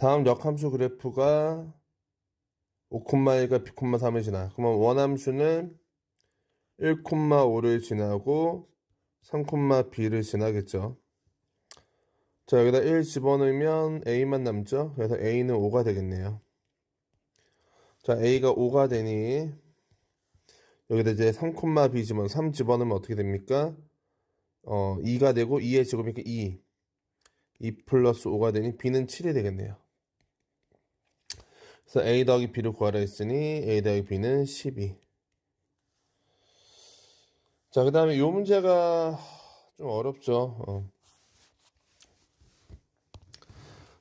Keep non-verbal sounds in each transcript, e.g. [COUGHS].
다음 역함수 그래프가 5,1과 B,3을 지나. 그러면 원함수는 1,5를 지나고 3,B를 지나겠죠. 자, 여기다 1 집어넣으면 A만 남죠? 그래서 A는 5가 되겠네요. 자, A가 5가 되니, 여기다 이제 3,B 집어넣으면 3 집어넣으면 어떻게 됩니까? 어, 2가 되고 2의 제곱이니까 2. 2 플러스 5가 되니 B는 7이 되겠네요. 그래서 A 더하기 B를 구하라 했으니 A 더하기 B는 12. 자, 그 다음에 이 문제가 좀 어렵죠. 어.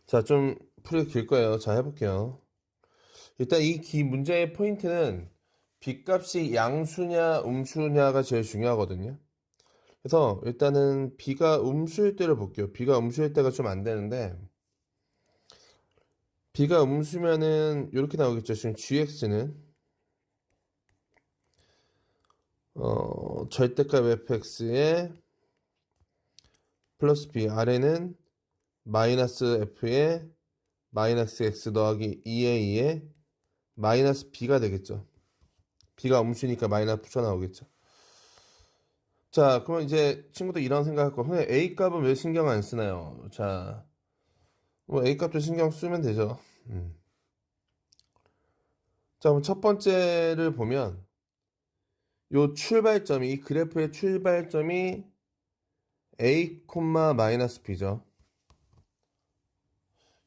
자, 좀 풀이 길 거예요. 자, 해볼게요. 일단 이 기 문제의 포인트는 B값이 양수냐 음수냐가 제일 중요하거든요. 그래서 일단은 B가 음수일 때를 볼게요. B가 음수일 때가 좀 안 되는데 B가 음수면은 이렇게 나오겠죠. 지금 GX는 어, 절대값 fx에 플러스 b 아래는 마이너스 f에 마이너스 x 더하기 2a에 마이너스 b가 되겠죠. b가 음수니까 마이너스 붙여 나오겠죠. 자, 그러면 이제 친구들 이런 생각할 거. 근데 a 값은 왜 신경 안 쓰나요? 자, 뭐 a 값도 신경 쓰면 되죠. 음. 자, 그럼 첫 번째를 보면 요 출발점이 이 그래프의 출발점이 a, 마이너스 b죠.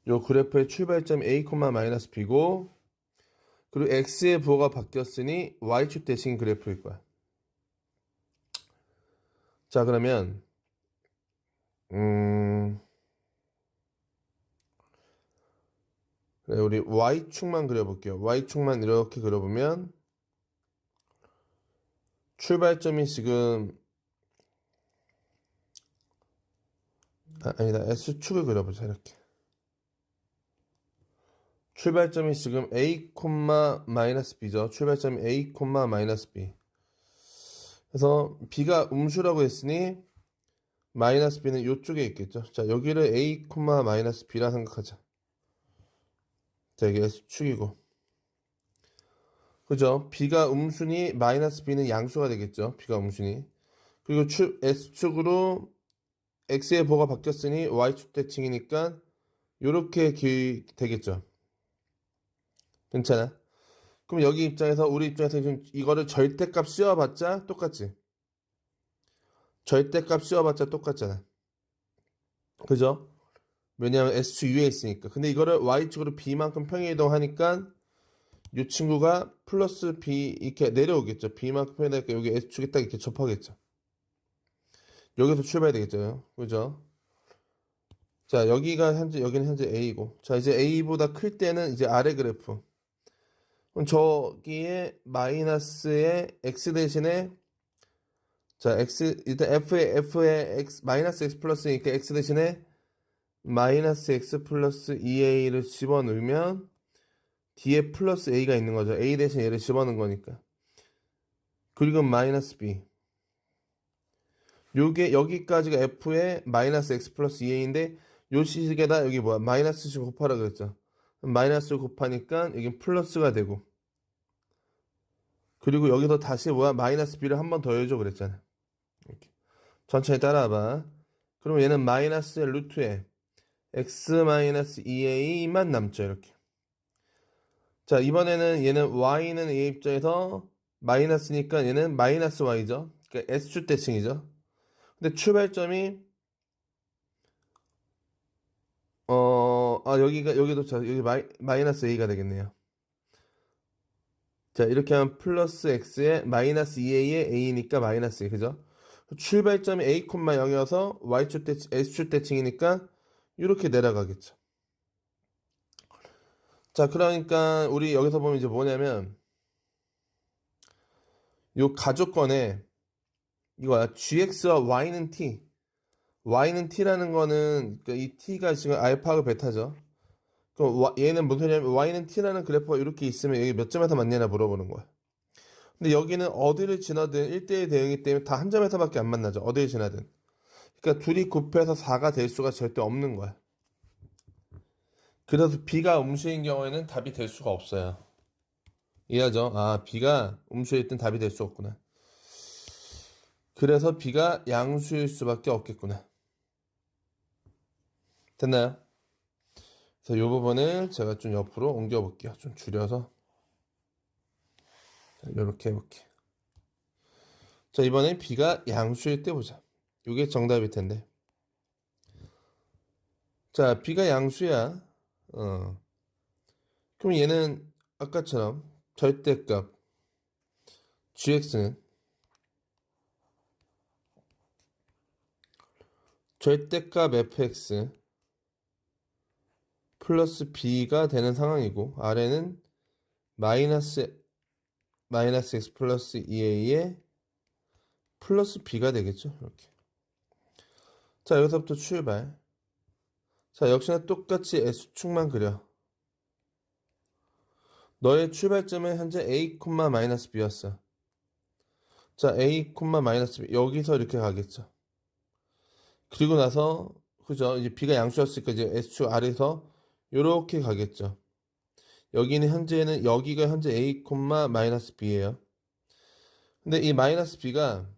요 그래프의 출발점 a, 마이너스 b고 그리고 x의 부호가 바뀌었으니 y축 대칭 그래프일 거야. 자, 그러면 음 그래, 우리 y축만 그려볼게요. y축만 이렇게 그려보면 출발점이 지금 아, 아니다. S축을 그려보자 이렇게. 출발점이 지금 A, 마이너스 B죠. 출발점이 A, 마이너스 B. 그래서 B가 음수라고 했으니 마이너스 B는 이쪽에 있겠죠? 자 여기를 A, 마이너스 B라 생각하자 자 이게 S축이고 그죠? B가 음수니 마이너스 B는 양수가 되겠죠. B가 음수니. 그리고 축, S축으로 X의 보가 바뀌었으니 Y축 대칭이니까 요렇게 기, 되겠죠. 괜찮아? 그럼 여기 입장에서 우리 입장에서 지금 이거를 절대값 씌워봤자 똑같지? 절대값 씌워봤자 똑같잖아. 그죠? 왜냐하면 S축 위에 있으니까. 근데 이거를 Y축으로 B만큼 평행 이동하니까 이 친구가 플러스 B 이렇게 내려오겠죠. B만큼 표현하니까 여기 S축에 딱 이렇게 접하겠죠. 여기서 출발해야 되겠죠. 그죠? 자, 여기가 현재, 여기는 현재 A고. 자, 이제 A보다 클 때는 이제 아래 그래프. 그럼 저기에 마이너스의 X 대신에 자, X, 일단 F에, F에 X, 마이너스 X 플러스니까 X 대신에 마이너스 X 플러스 2A를 집어넣으면 뒤에 플러스 a가 있는 거죠. a 대신 얘를 집어넣은 거니까. 그리고 마이너스 b. 요게 여기까지가 f의 마이너스 x 플러스 2a인데 요 식에다 여기 뭐야 마이너스 식 곱하라 그랬죠. 마이너스 곱하니까 여기 플러스가 되고 그리고 여기서 다시 뭐야 마이너스 b를 한 번 더 해줘 그랬잖아. 이렇게. 천천히 따라와봐. 그럼 얘는 마이너스 루트에 x 마이너스 2a만 남죠 이렇게. 자, 이번에는 얘는 y는 a 입장에서 마이너스니까 얘는 마이너스 y죠. 그러니까 s축 대칭이죠. 근데 출발점이 어, 아, 여기가, 여기도, 자, 여기 마이, 마이너스 a가 되겠네요. 자, 이렇게 하면 플러스 x에 마이너스 2a에 a니까 마이너스 2, 그죠? 출발점이 a, 0이어서 y축 대칭, s축 대칭이니까 이렇게 내려가겠죠. 자, 그러니까 우리 여기서 보면 이제 뭐냐면 요 가족권에 이거야. gx와 y는 t. y는 t라는 거는 그러니까 이 t가 지금 알파하고 베타죠. 그럼 얘는 무슨 소리냐면 y는 t라는 그래프가 이렇게 있으면 여기 몇 점에서 만나냐 물어보는 거야. 근데 여기는 어디를 지나든 1대1 대응이기 때문에 다 한 점에서밖에 안 만나죠. 어디를 지나든. 그러니까 둘이 곱해서 4가 될 수가 절대 없는 거야. 그래서 B가 음수인 경우에는 답이 될 수가 없어요. 이해하죠? 아, B가 음수일 땐 답이 될 수 없구나. 그래서 B가 양수일 수밖에 없겠구나. 됐나요? 그래서 이 부분을 제가 좀 옆으로 옮겨 볼게요. 좀 줄여서. 이렇게 해볼게. 자, 이번엔 B가 양수일 때 보자. 이게 정답일 텐데. 자, B가 양수야. 어. 그럼 얘는 아까처럼 절대값 gx는 절대값 fx 플러스 b가 되는 상황이고 아래는 마이너스 마이너스 x 플러스 2a에 플러스 b가 되겠죠 이렇게 자 여기서부터 출발 자 역시나 똑같이 S축만 그려 너의 출발점은 현재 A, 마이너스 B였어. 자, A, 마이너스 B. 여기서 이렇게 가겠죠. 그리고 나서, 그죠? 이제 B가 양수였으니까 이제 S축 아래서 이렇게 가겠죠. 여기는 현재는, 여기가 현재 A, 마이너스 B예요. 근데 이 마이너스 B가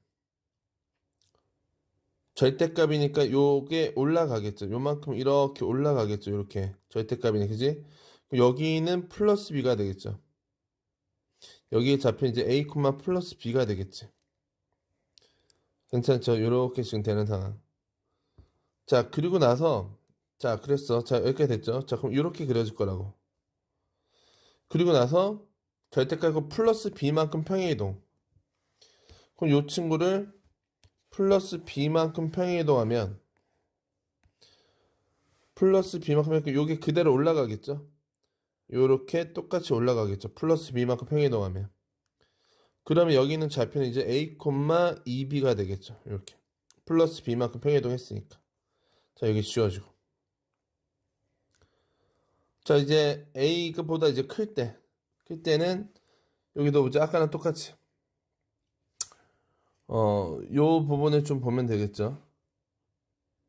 절대값이니까 요게 올라가겠죠. 요만큼 이렇게 올라가겠죠. 이렇게. 절대값이니, 그지? 여기는 플러스 b가 되겠죠. 여기에 잡힌 이제 a, 플러스 b가 되겠지. 괜찮죠? 이렇게 지금 되는 상황. 자, 그리고 나서 자, 그랬어. 자, 여기까지 됐죠? 자, 그럼 이렇게 그려질 거라고. 그리고 나서 절대값 플러스 b만큼 평행이동. 그럼 이 친구를 플러스 b만큼 평행이동하면 플러스 b만큼 요게 그대로 올라가겠죠? 요렇게 똑같이 올라가겠죠. 플러스 b만큼 평행이동하면. 그러면 여기는 좌표는 이제 a, 2b가 되겠죠. 이렇게. 플러스 b만큼 평행이동했으니까. 자, 여기 지워주고. 자, 이제 a보다 이제 클 때. 클 때는 여기도 보자. 아까랑 똑같이. 어, 요 부분을 좀 보면 되겠죠.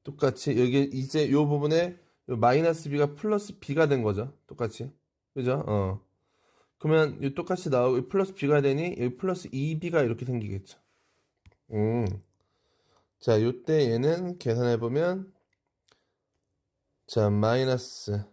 똑같이 여기 이제 요 부분에 요 마이너스 b가 플러스 b가 된 거죠. 똑같이. 그죠? 어. 그러면 이 똑같이 나오고 이 플러스 b가 되니 여기 플러스 2b가 이렇게 생기겠죠. 음. 자, 요때 얘는 계산해 보면 자, 마이너스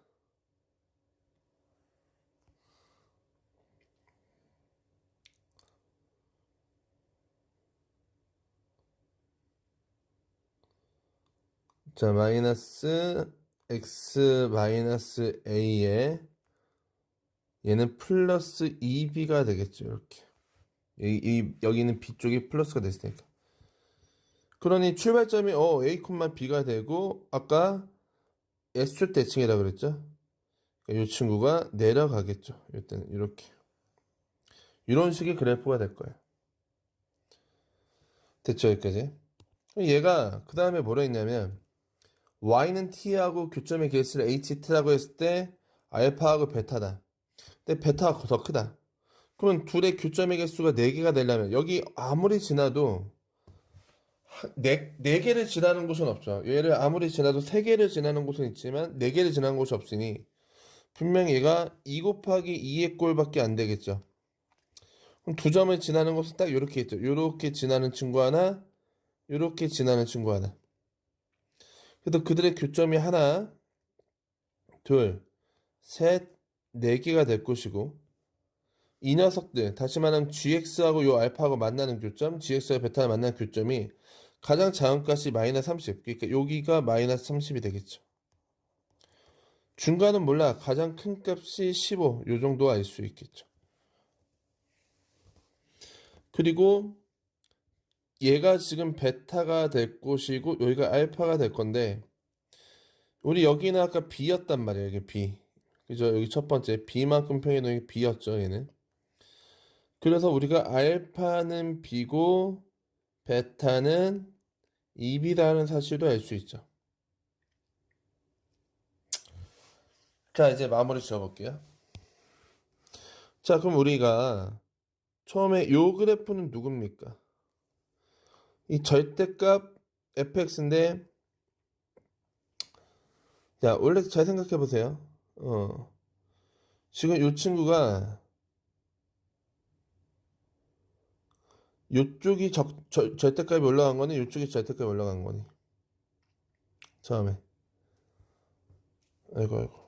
자, 마이너스 x 마이너스 a에 얘는 플러스 2b가 되겠죠. 이렇게. 이, 이, 여기는 b 쪽이 플러스가 됐으니까. 그러니 출발점이 어, a, b가 되고 아까 s축 대칭이라 그랬죠. 그러니까 이 친구가 내려가겠죠. 이때는 이렇게. 이런 식의 그래프가 될 거예요. 됐죠, 여기까지? 얘가 그 다음에 뭐라 했냐면 y는 t하고 교점의 개수를 h라고 했을 때 알파하고 베타다. 근데 베타가 더 크다. 그러면 둘의 교점의 개수가 4개가 되려면 여기 아무리 지나도 네, 네 개를 지나는 곳은 없죠. 얘를 아무리 지나도 세 개를 지나는 곳은 있지만 네 개를 지나는 곳이 없으니 분명히 얘가 2 곱하기 2의 꼴밖에 안 되겠죠. 그럼 두 점을 지나는 곳은 딱 이렇게 있죠. 이렇게 지나는 친구 하나, 이렇게 지나는 친구 하나. 그래서 그들의 교점이 하나, 둘, 셋, 4개가 될 것이고 이 녀석들 다시 말하면 gx하고 요 알파하고 만나는 교점 gx와 베타가 만나는 교점이 가장 작은 값이 마이너스 30 그러니까 여기가 마이너스 30이 되겠죠. 중간은 몰라. 가장 큰 값이 15 요 정도 알 수 있겠죠. 그리고 얘가 지금 베타가 될 것이고 여기가 알파가 될 건데 우리 여기는 아까 b였단 말이에요 이게 b 그죠? 여기 첫 번째 B만큼 평행이동이 B였죠, 얘는. 그래서 우리가 알파는 B고 베타는 2B라는 사실도 알 수 있죠. 자, 이제 마무리 지어볼게요. 자, 그럼 우리가 처음에 요 그래프는 누굽니까? 이 절대값 fx인데 자, 원래 잘 생각해 보세요. 어. 지금 요 친구가 요쪽이 적, 절, 절대값이 올라간 거니 요쪽이 절대값이 올라간 거니 처음에 아이고 아이고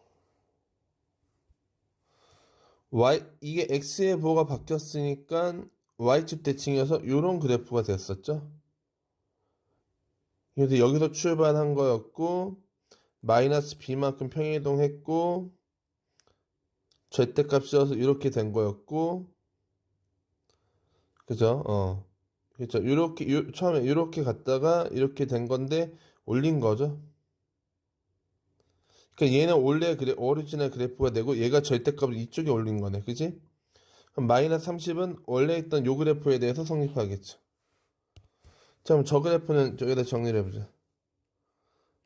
y 이게 x의 부호가 바뀌었으니까 y축 대칭이어서 요런 그래프가 됐었죠 그래서 여기서 출발한 거였고 마이너스 b만큼 평행이동했고 절대값이어서 이렇게 된 거였고 그죠? 어. 그죠? 이렇게 요, 처음에 이렇게 갔다가 이렇게 된 건데 올린 거죠. 그러니까 얘는 원래 그래 오리지널 그래프가 되고 얘가 절대값을 이쪽에 올린 거네. 그지? 그럼 마이너스 30은 원래 있던 요 그래프에 대해서 성립하겠죠. 자, 그럼 저 그래프는 여기다 정리를 해보자.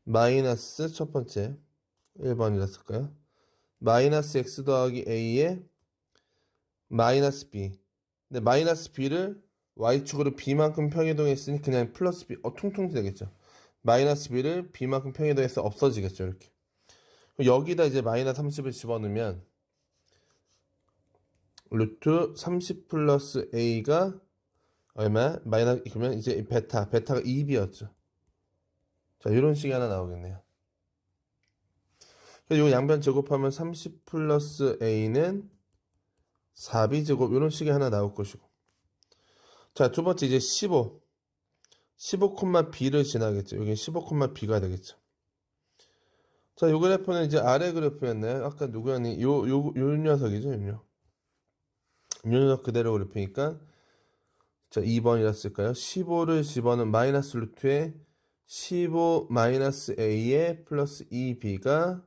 마이너스 첫 번째 1번이랬을까요? 마이너스 x 더하기 a에 마이너스 b 근데 마이너스 b를 y축으로 b만큼 평이동했으니 그냥 플러스 b 어 퉁퉁 되겠죠 마이너스 b를 b만큼 평이동해서 없어지겠죠 이렇게 여기다 이제 마이너스 30을 집어넣으면 루트 30 플러스 a가 얼마? 마이너스 그러면 이제 베타 베타가 2b였죠. 자 이런 식이 하나 나오겠네요. 요 양변 제곱하면 30 플러스 a는 4b 제곱 이런 식이 하나 나올 것이고. 자 두 번째 이제 15 15, b를 지나겠죠. 여기 15, b가 되겠죠. 자 요 그래프는 이제 아래 그래프였나요? 아까 누구였니? 요, 요, 요 녀석이죠 요 녀석. 요 녀석 그대로 그래프니까 자 2번이랬을까요 15를 집어넣은 마이너스 루트에 15 마이너스 a에 플러스 2b가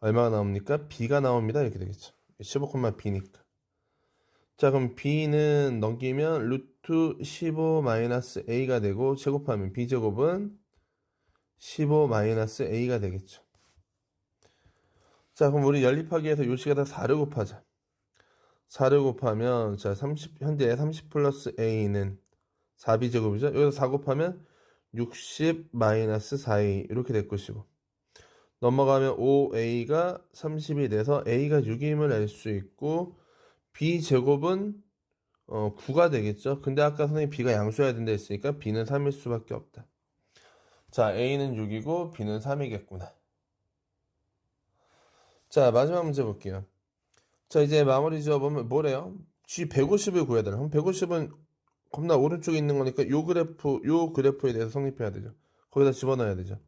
얼마가 나옵니까? b가 나옵니다. 이렇게 되겠죠. 15,b니까. 자, 그럼 b는 넘기면 루트 15 마이너스 a가 되고 제곱하면 b제곱은 15 마이너스 a가 되겠죠. 자, 그럼 우리 연립하기에서 요 식에다 4를 곱하자. 4를 곱하면 자, 30 현재 30 플러스 a는 4b제곱이죠. 여기서 4 곱하면 60 마이너스 4a 이렇게 될 것이고 넘어가면 5a가 30이 돼서 a가 6임을 알 수 있고 b 제곱은 어, 9가 되겠죠. 근데 아까 선생님 b가 양수해야 된다 했으니까 b는 3일 수밖에 없다. 자, a는 6이고 b는 3이겠구나. 자, 마지막 문제 볼게요. 자, 이제 마무리 지어보면 뭐래요? g 150을 구해야 되나? 그럼 150은 겁나 오른쪽에 있는 거니까 요 그래프, 요 그래프에 대해서 성립해야 되죠. 거기다 집어넣어야 되죠.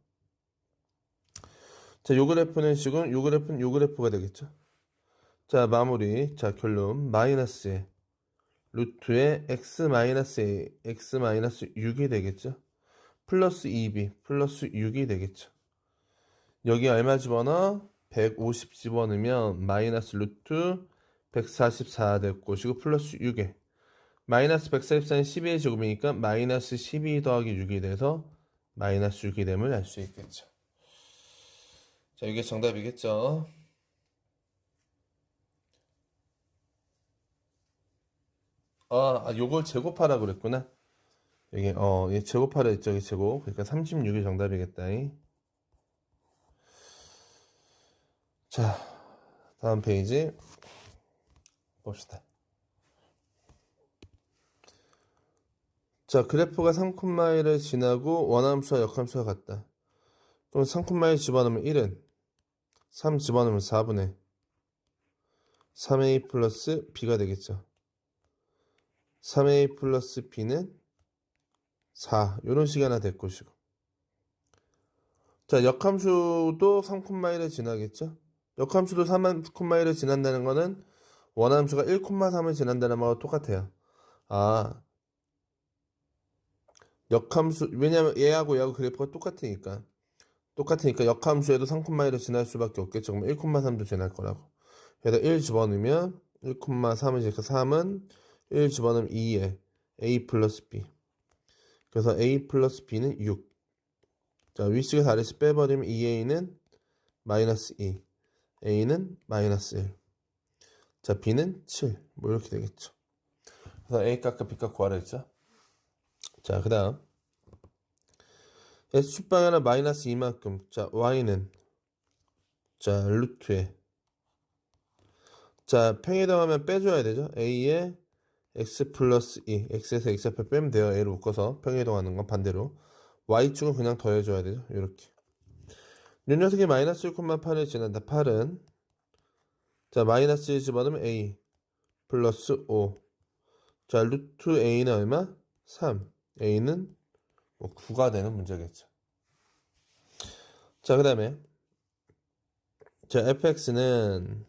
자, 요 그래프는 지금 요 그래프는 요 그래프가 되겠죠. 자, 마무리. 자, 결론. 마이너스 에 루트에 x 마이너스 a, x 마이너스 6이 되겠죠. 플러스 2b, 플러스 6이 되겠죠. 여기 얼마 집어넣어? 150 집어넣으면 마이너스 루트 144 될 것이고 플러스 6에 마이너스 144는 12의 제곱이니까 마이너스 12 더하기 6이 돼서 마이너스 6이 됨을 알 수 있겠죠. 자, 이게 정답이겠죠. 아, 아, 요걸 제곱하라 그랬구나. 여기, 어, 얘 제곱하라 했죠, 여기 제곱. 그러니까 36이 정답이겠다. 자, 다음 페이지 봅시다. 자, 그래프가 3콤마일을 지나고 원함수와 역함수가 같다. 그럼 3콤마일 집어넣으면 1은 3 집어넣으면 4분의 3a 플러스 b가 되겠죠. 3a 플러스 b는 4 이런 식이 하나 될 것이고 자 역함수도 3콤마일을 지나겠죠. 역함수도 3콤마일을 지난다는 거는 원함수가 1,3을 지난다는 말과 똑같아요. 아 역함수 왜냐면 얘하고 얘하고 그래프가 똑같으니까 똑같으니까 역함수에도 3콤마일을 지날 수밖에 없겠죠. 그럼 1,3도 지날 거라고. 그래서 1 집어넣으면 1,3은 이제 3은 1 집어넣으면 2에 a 플러스 b. 그래서 a 플러스 b는 6. 자, 위식에서 아래식 빼버리면 2a는 마이너스 2. A는 마이너스 1. 자, b는 7. 뭐 이렇게 되겠죠. 그래서 a 값과 b 값 구하라 했죠. 자, 그 다음. X축방하나 마이너스 이만큼. 자, Y는 자, 루트에. 자, 평이동하면 빼줘야 되죠. a에 x 플러스 2, x에서 x 앞에 빼면 돼요. a를 묶어서 평이동하는 건 반대로. y축은 그냥 더해줘야 되죠. 이렇게. 이 녀석이 마이너스 1,8을 지난다. 8은 자, 마이너스 1 집어넣으면 a 플러스 5. 자, 루트 a는 얼마? 3. a는 뭐 9가 되는 문제겠죠. 자, 그 다음에 자, fx는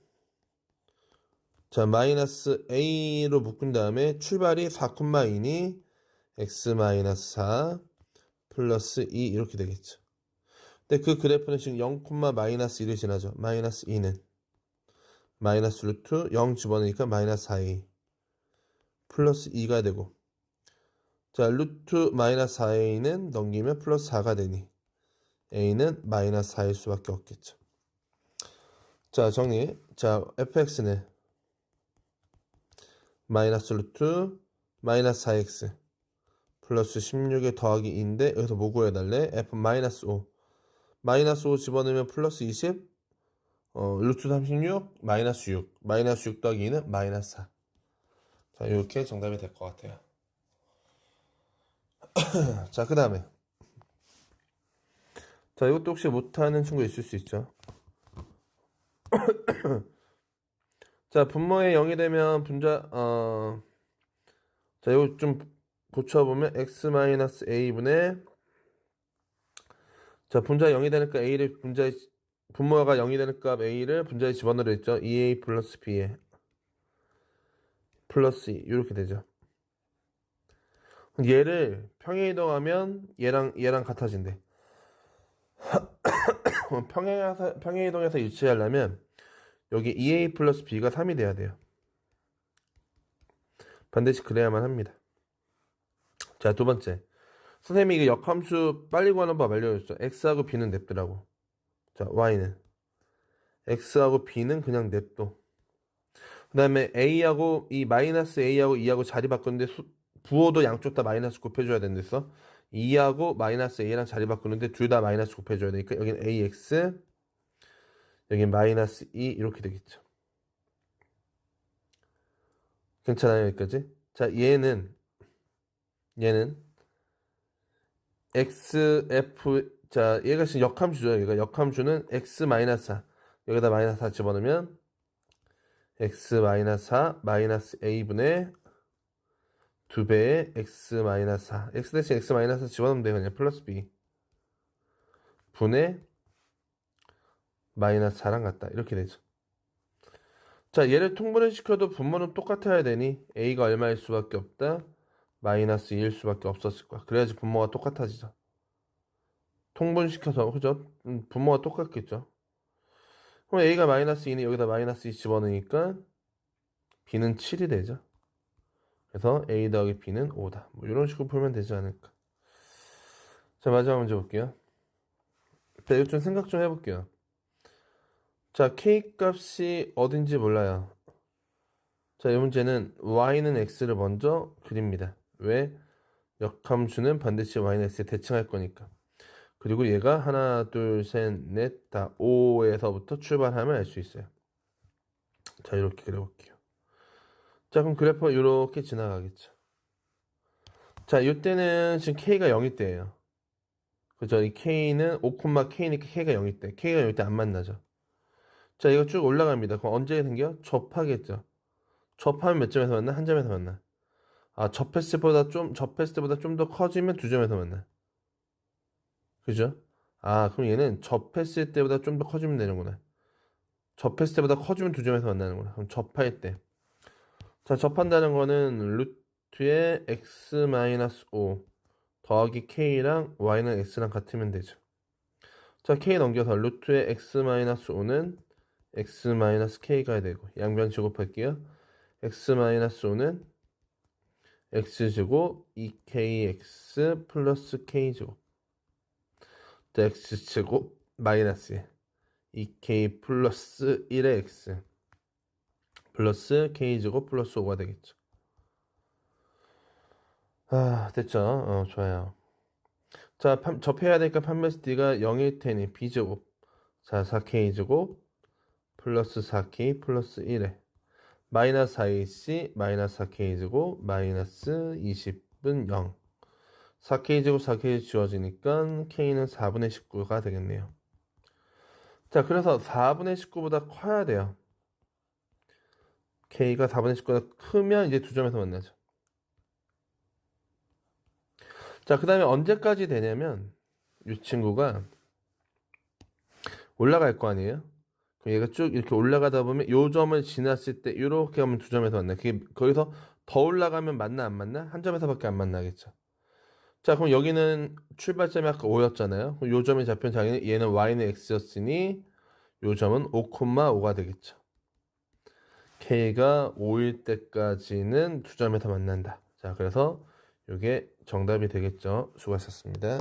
자, 마이너스 a로 묶은 다음에 출발이 4,2니 x 마이너스 4 플러스 2 이렇게 되겠죠. 근데 그 그래프는 지금 0, 마이너스 1을 지나죠. 마이너스 2는 마이너스 루트 0 집어넣으니까 마이너스 4a 플러스 2가 되고 자 루트 마이너스 4a는 넘기면 플러스 4가 되니 a는 마이너스 4일 수밖에 없겠죠. 자 정리 자 fx는 마이너스 루트 마이너스 4x 플러스 16에 더하기 2인데 여기서 뭐 구해달래? f 마이너스 5 마이너스 5 집어넣으면 플러스 20 어, 루트 36 마이너스 6 마이너스 6 더하기 2는 마이너스 4 자, 이렇게 정답이 될 것 같아요. [CLEARS THROAT] 자, 그 다음에. 자, 이것도 혹시 못하는 친구 있을 수 있죠. [CLEARS THROAT] 자, 분모에 0이 되면 분자, 어, 자, 이거 좀 고쳐보면 x-a분의 자, 분자 0이 되니까 a를 분자에, 분모가 0이 되는 값 a를 분자에 집어넣으려 했죠. 2a 플러스 b에. 플러스 2 이렇게 되죠. 얘를 평행 이동하면 얘랑 얘랑 같아진대. [COUGHS] 평행 평행 이동해서 유치하려면 여기 2a 플러스 b가 3이 돼야 돼요. 반드시 그래야만 합니다. 자, 두 번째. 선생님이 이거 역함수 빨리 구하는 법 알려줬죠. x하고 b는 냅두라고. 자, y는 x하고 b는 그냥 냅둬. 그 다음에 a하고 이 마이너스 a하고 2하고 자리 바꾸는데 수, 부호도 양쪽 다 마이너스 곱해줘야 된댔어 2하고 마이너스 a랑 자리 바꾸는데 둘 다 마이너스 곱해줘야 되니까 여기는 ax 여기 마이너스 2 이렇게 되겠죠 괜찮아요 여기까지 자 얘는 얘는 xf 자 얘가 지금 역함수죠. 여기가 역함수는 x 마이너스 4 여기다 마이너스 4 집어넣으면 x 마이너스 4 마이너스 a분의 2배의 x 마이너스 4 x 대신 x 마이너스 4 집어넣으면 돼요. 그냥 플러스 b. 분의 마이너스 4랑 같다. 이렇게 되죠. 자 얘를 통분을 시켜도 분모는 똑같아야 되니 a가 얼마일 수밖에 없다 마이너스 2일 수밖에 없었을 거야 그래야지 분모가 똑같아지죠 통분시켜서 그죠 음, 분모가 똑같겠죠 그럼 a가 마이너스 2는 여기다 마이너스 2 집어넣으니까 b는 7이 되죠. 그래서 a 더하기 b는 5다. 뭐 이런 식으로 풀면 되지 않을까. 자 마지막 문제 볼게요. 자 이거 좀 생각 좀 해볼게요. 자 k 값이 어딘지 몰라요. 자 이 문제는 y는 x를 먼저 그립니다. 왜? 역함수는 반드시 x에 대칭할 거니까. 그리고 얘가 하나, 둘, 셋, 넷, 다 5에서부터 출발하면 알 수 있어요. 자, 이렇게 그려볼게요. 자, 그럼 그래프가 이렇게 지나가겠죠. 자, 이때는 지금 K가 0일 때예요. 그죠? 이 K는 5,K니까 K가 0일 때. K가 0일 때 안 만나죠. 자, 이거 쭉 올라갑니다. 그럼 언제 생겨? 접하겠죠. 접하면 몇 점에서 만나? 한 점에서 만나. 아, 접했을 때보다 좀, 접했을 때보다 좀 더 커지면 두 점에서 만나. 그죠? 아, 그럼 얘는 접했을 때보다 좀 더 커지면 되는구나. 접했을 때보다 커지면 두 점에서 만나는구나. 그럼 접할 때. 자, 접한다는 거는 루트의 x-5 더하기 k랑 y는 x랑 같으면 되죠. 자, k 넘겨서 루트의 x-5는 x-k가 되고 양변 제곱할게요. x-5는 x제곱 2kx 플러스 k제곱 x제곱 마이너스 2k 플러스 1의 x 플러스 k제곱 플러스 5가 되겠죠. 아 됐죠? 어 좋아요. 자 판, 접해야 되니까 판매스 d가 0일 테니 b제곱 자, 4K제곱 플러스 4K 플러스 1에 마이너스 4AC 마이너스 4K제곱 마이너스 20은 0 4K제곱 4K 지워지니까 K는 4분의 19가 되겠네요. 자, 그래서 4분의 19보다 커야 돼요. K가 4분의 19보다 크면 이제 두 점에서 만나죠. 자, 그 다음에 언제까지 되냐면 이 친구가 올라갈 거 아니에요? 얘가 쭉 이렇게 올라가다 보면 요 점을 지났을 때 이렇게 하면 두 점에서 만나. 그게 거기서 더 올라가면 만나 안 만나? 한 점에서밖에 안 만나겠죠. 자, 그럼 여기는 출발점이 아까 5였잖아요. 그럼 요 점이 잡힌 자기는 얘는 y는 x였으니 요 점은 5,5가 되겠죠. k가 5일 때까지는 두 점에서 만난다. 자, 그래서 이게 정답이 되겠죠. 수고하셨습니다.